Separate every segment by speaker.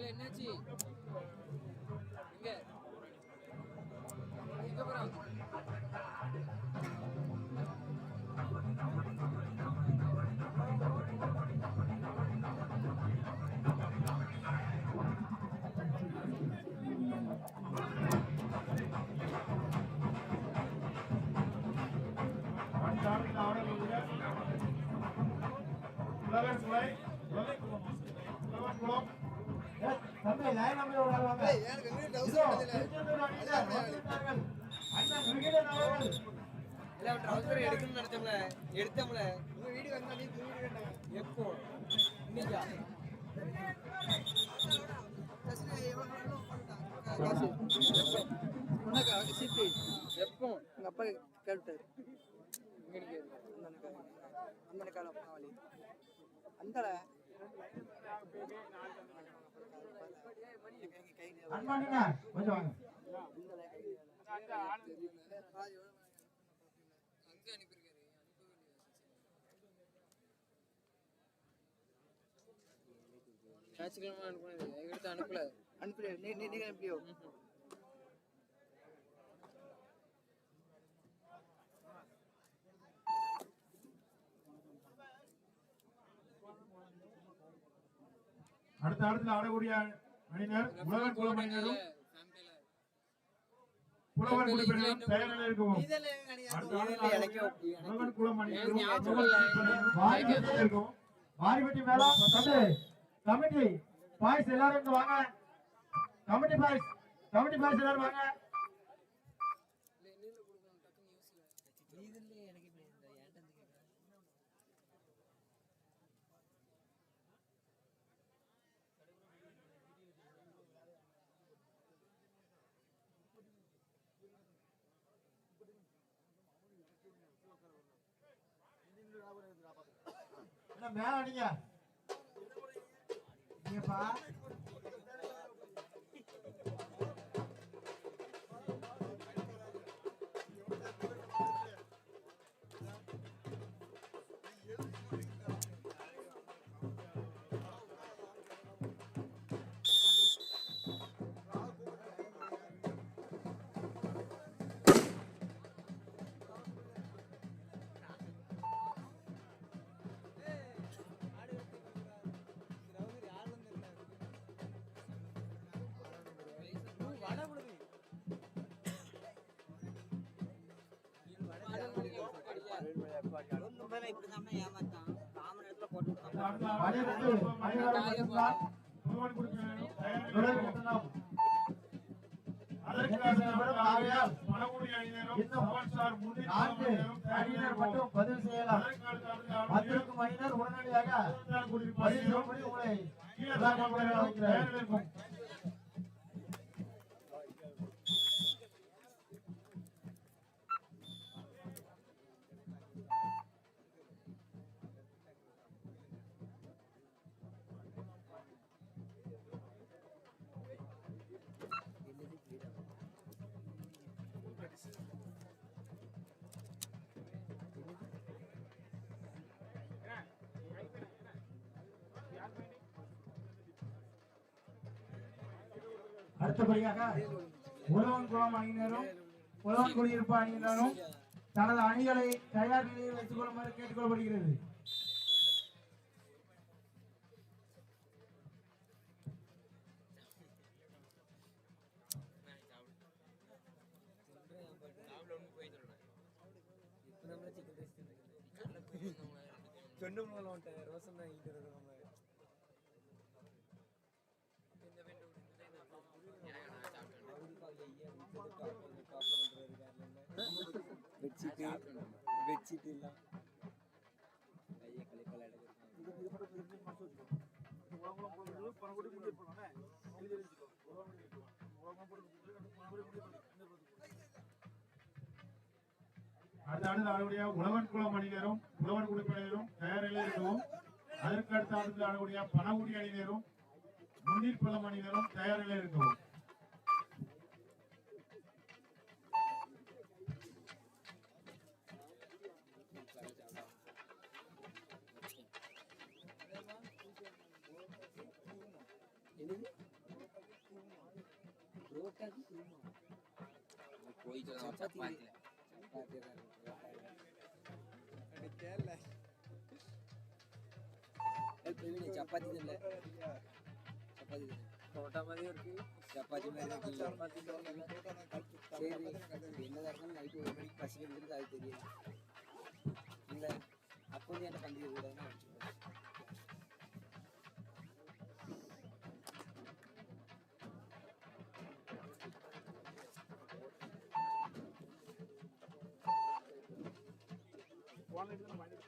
Speaker 1: என்னாச்சு? எங்க எங்க போறான்?
Speaker 2: இதோ, அண்ணன் விகடன் அவர்கள்
Speaker 1: இல்ல ட்ரௌசர் எடுக்கணும்னு நினைச்சோம்ல எடுத்தோம்ல உங்க வீடு வந்தா நீ தூங்கிட்டு எப்போ இன்னைக்கா எப்போ
Speaker 3: எங்க அப்பா கேட்டாரு அந்த காலம் அந்த
Speaker 2: அன்பானுங்க கொஞ்சம் வாங்க
Speaker 1: ஞாயிற்றுக்கிழமை அனுப்புனது எடுத்து அனுப்பல
Speaker 3: அனுப்பல நீ நீ நீங்க அனுப்பியோ
Speaker 2: அடுத்த அடுத்த ஆடக்கூடிய அணியினர் உலகன் குலம் அணியினரும் புலவன் குடிப்பினரும் தயாரில் இருக்கவும் உலகன் குலம் அணியினரும் புலவன் குடிப்பினரும் வாரிபட்டி இருக்கவும் வாரிபட்டி மேலம் தம்பி கமிட்டி. பாய்ஸ் எல்லாரும் வாங்க. Committee boys. கமிட்டி பாய்ஸ் எல்லாரும் வாங்க. மேல அடிங்க. நீங்கப்பா அணியினர் மட்டும் பதிவு செய்யலாம். வந்திருக்கும் அணியினர் உடனடியாக அடுத்தபடியாக உழவன் குளம் அணியினரும் உழவன் குடியிருப்பு அணியினரும் தனது அணிகளை தயார் நிலையில் வைத்துக் கொள்ளுமாறு கேட்டுக்கொள்ளப்படுகிறது.
Speaker 1: வந்துட்டேன் ரோசன் தான் இங்கிட்டு இருக்கிற பெட்ஷீட்டு எல்லாம்
Speaker 2: அடுத்த ஆண்டு உழவன் குளம் அணியினரும் உழவன் குடிப்பினரும் தயார் நிலையில் இருக்கவும் அதற்கு அடுத்த ஆண்டு ஆடக்கூடிய பணகுடி அணியினரும் முன்னீர் பல மணி நேரம் தயாரில் இருக்கவும்.
Speaker 1: சப்பாத்தி இல்ல சப்பாத்தி தோட்டா மாதிரி இருக்கு சப்பாத்தி மாதிரி இருக்கு சப்பாத்தி சரி என்னதா இருந்தாலும் நைட்டு ஒரு மணிக்கு பசி வந்துருக்கு அது தெரியும் இல்ல அப்போ வந்து என்ன பண்டிகை கூடாதுன்னு వాళ్ళ ఇంటి మా ఇంటికి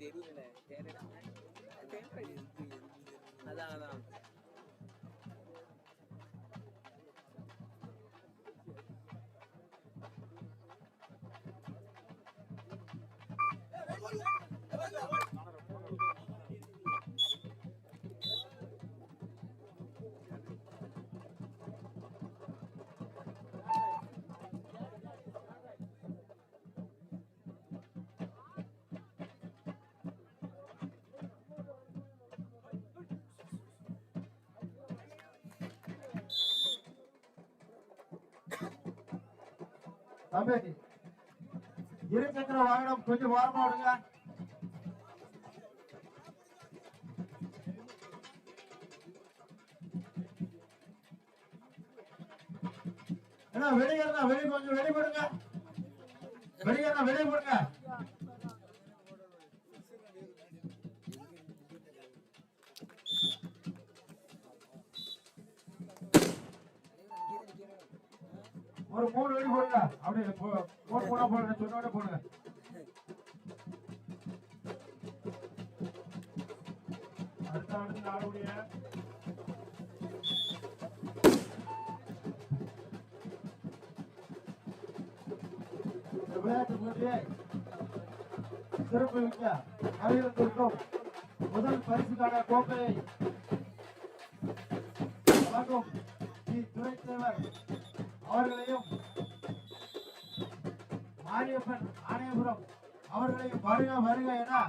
Speaker 2: They do it. They do it. தம்பி இருசக்கர வாகனம் கொஞ்சம் ஓரமா விடுங்க. என்ன வெளியே வெளியே கொஞ்சம் வெளியே போடுங்க. வெளியே வெளியே போடுங்க. ஒரு மூணு வெடி போடுங்க. அப்படியே போ- மூணு போடுங்க சொன்னோட போடுங்க. அடுத்த அடுத்து ஆடக்கூடிய விளையாட்டு போட்டியை சிறப்பு மிக்க அறிவித்திருக்கும் முதல் பரிசுக்கான கோப்பையை வழங்கும் ஸ்ரீ துணைத் தலைவர் அவர்களையும் வருக வருக என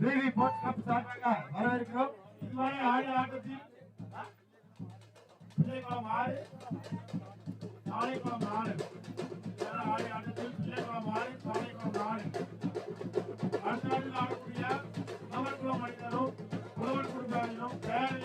Speaker 2: பிவி போர்ட் கப் சார்பாக வரவேற்கிறோம். இதுவரை ஆடிய ஆட்டத்தில் பிள்ளைக்குளம் ஆறு நாளைக்குளம் நாலு. இதுவரை ஆட்டத்தில் பிள்ளைக்குளம் ஆறு நாளைக்குளம் நாலு. அடுத்த ஆண்டில் ஆடக்கூடிய நவர்குளம் மனிதரும் புலவர் குடும்ப பேர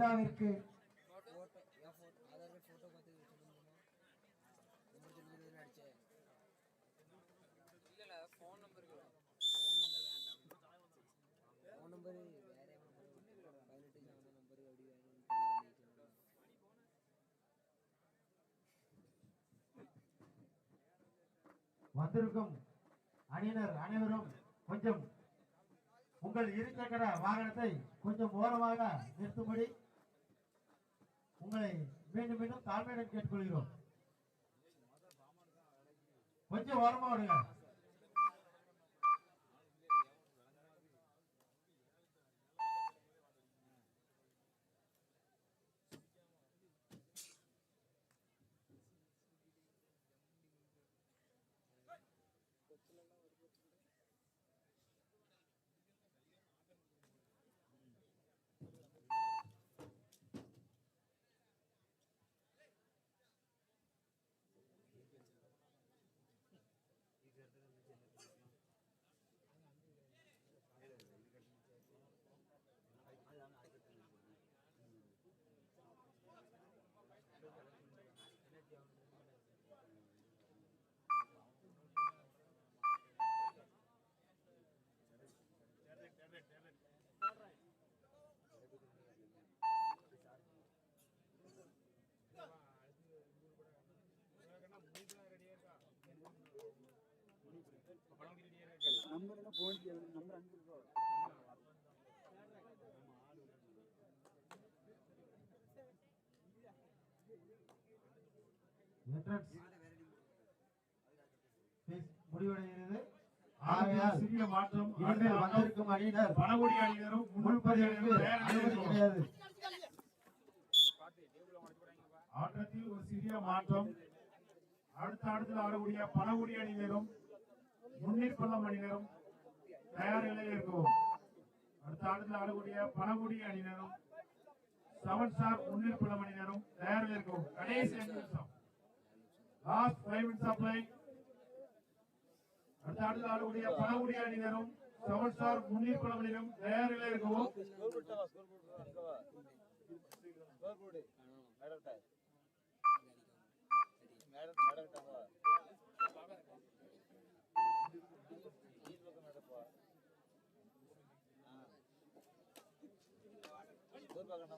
Speaker 2: விழாவிற்கு. வந்திருக்கும் அணியினர் அனைவரும் கொஞ்சம் உங்கள் இருசக்கர வாகனத்தை கொஞ்சம் ஓரமாக நிறுத்தும்படி உங்களை மீண்டும் மீண்டும் தாழ்மையிடம் கேட்டுக்கொள்கிறோம். கொஞ்சம் ஓரமா விடுங்க.
Speaker 3: போன் நம்பர் அனுப்பிருக்கோம்
Speaker 2: entrance phase முடிவடைகிறது
Speaker 4: சிறிய மாற்றம்
Speaker 2: வந்திருக்கும் அணியினர்
Speaker 4: பணகுடி அணியினரும்
Speaker 2: முன்பதிவுக்கு அனுமதி கிடையாது.
Speaker 4: ஆட்டத்தில் ஒரு சிறிய மாற்றம் அடுத்த ஆட்டத்தில் ஆடக்கூடிய பணகுடி அணியினரும் முன்னேற்பல்ல மணி நேரம் தயார் நிலையில் இருக்கவும். அடுத்த ஆட்டத்தில் ஆடக்கூடிய பணகுடி நேரம் செவன் ஸ்டார் முன்னீர்பள்ளம் அணியினரும் தயார் நிலையில் இருக்கவும். கடைசி அஞ்சு நிமிஷம். லாஸ்ட் ஃபைவ் மினிட்ஸ் ஆஃப் அடுத்த ஆட்டத்தில் ஆடக்கூடிய பணகுடி நேரம் செவன் ஸ்டார் முன்னீர்பள்ளம் அணியினரும் தயார் நிலையில் இருக்கவும். చూడగలమా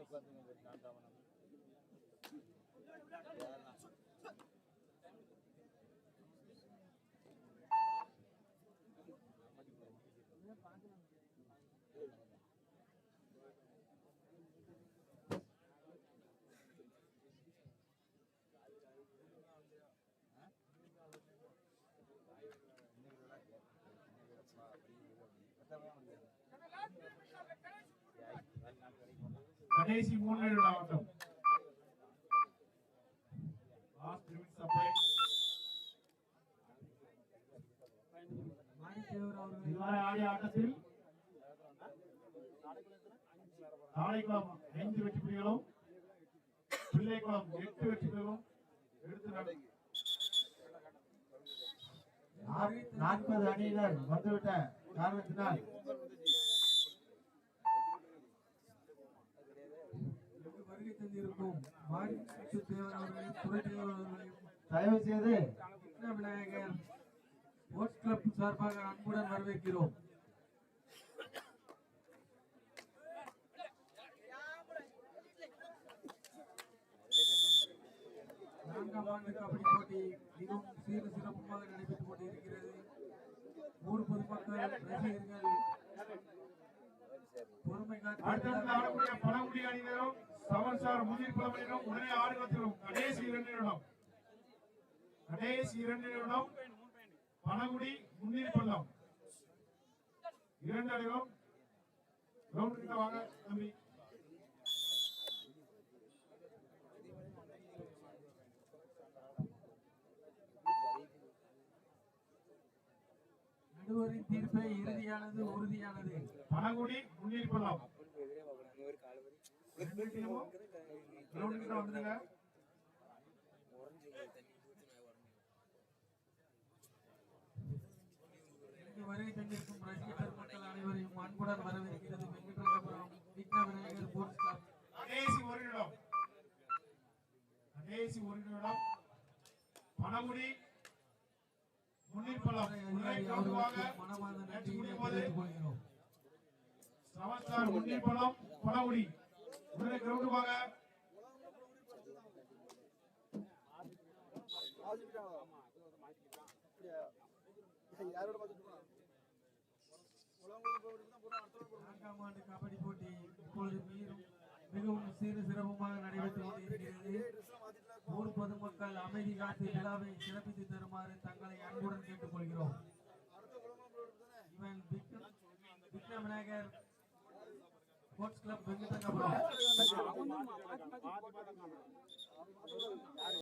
Speaker 4: ఇబ్బంది పెట్టినా கடைசி மூணு நிமிட ஆட்டம் லாஸ்ட் ஆடிய ஆட்டத்தில் தாளைக்குளம் ஐந்து வெற்றி புலிகளும் பிள்ளைக்குளம் எட்டு வெற்றி புலிகளும் எடுத்து
Speaker 2: நாற்பது அணியினர் வந்துவிட்ட காரணத்தினால்
Speaker 5: இங்கு வருகை தந்திருக்கும் மாரி
Speaker 2: தயவு செய்து
Speaker 5: விநாயகர் ஸ்போர்ட்ஸ் கிளப் சார்பாக அன்புடன் வரவேற்கிறோம். நான்காம் ஆண்டு கபடி போட்டி மிகவும் சீர சிறப்புமாக நடைபெற்றுக் கொண்டிருக்கிறது. ஊர் பொதுமக்கள் ரசிகர்கள் பொறுமை
Speaker 4: அடுத்தடுத்து
Speaker 5: காத்து
Speaker 4: ஆடக்கூடிய அணியினரும் சவன் சார் முன்னீர் உடனே ஆடுகளத்திலும் கடைசி இரண்டு நிமிடம். கடைசி இரண்டு நிமிடம் பணங்குடி முன்னீர் பள்ளம் இரண்டு அணிகளும் கிரவுண்ட் கிட்ட வாங்க தம்பி.
Speaker 5: நடுவரின் தீர்ப்பே இறுதியானது உறுதியானது.
Speaker 4: பணங்குடி முன்னீர் பள்ளம் வந்துடுங்க
Speaker 5: இங்கு வருகை தந்திருக்கும் ரசிக பெருமக்கள் அனைவரையும் அன்புடன் வரவேற்கிறது. வெங்கடரங்கபுரம் விக்ன விநாயகர் ஸ்போர்ட்ஸ் கிளப்
Speaker 4: கடைசி ஒரு நிமிடம். கடைசி ஒரு நிமிடம். பணமுடி
Speaker 5: அவர்களுக்கு மனமார்ந்த நன்றியை
Speaker 4: முடியும் போது. பள்ளம் பணமுடி உள்ளே கிரவுண்ட் வாங்க
Speaker 5: நான்காம் ஆண்டு கபடி போட்டி இப்பொழுது மீறும். மிகவும் சீர சிறப்புமாக நடைபெற்று கொண்டிருக்கிறது. ஊர் பொதுமக்கள் அமைதி காத்து விழாவை சிறப்பித்து தருமாறு தங்களை அன்புடன் கேட்டுக்கொள்கிறோம். இவன் விக்ரம் விக்ரம் விநாயகர் స్పోర్ట్స్ క్లబ్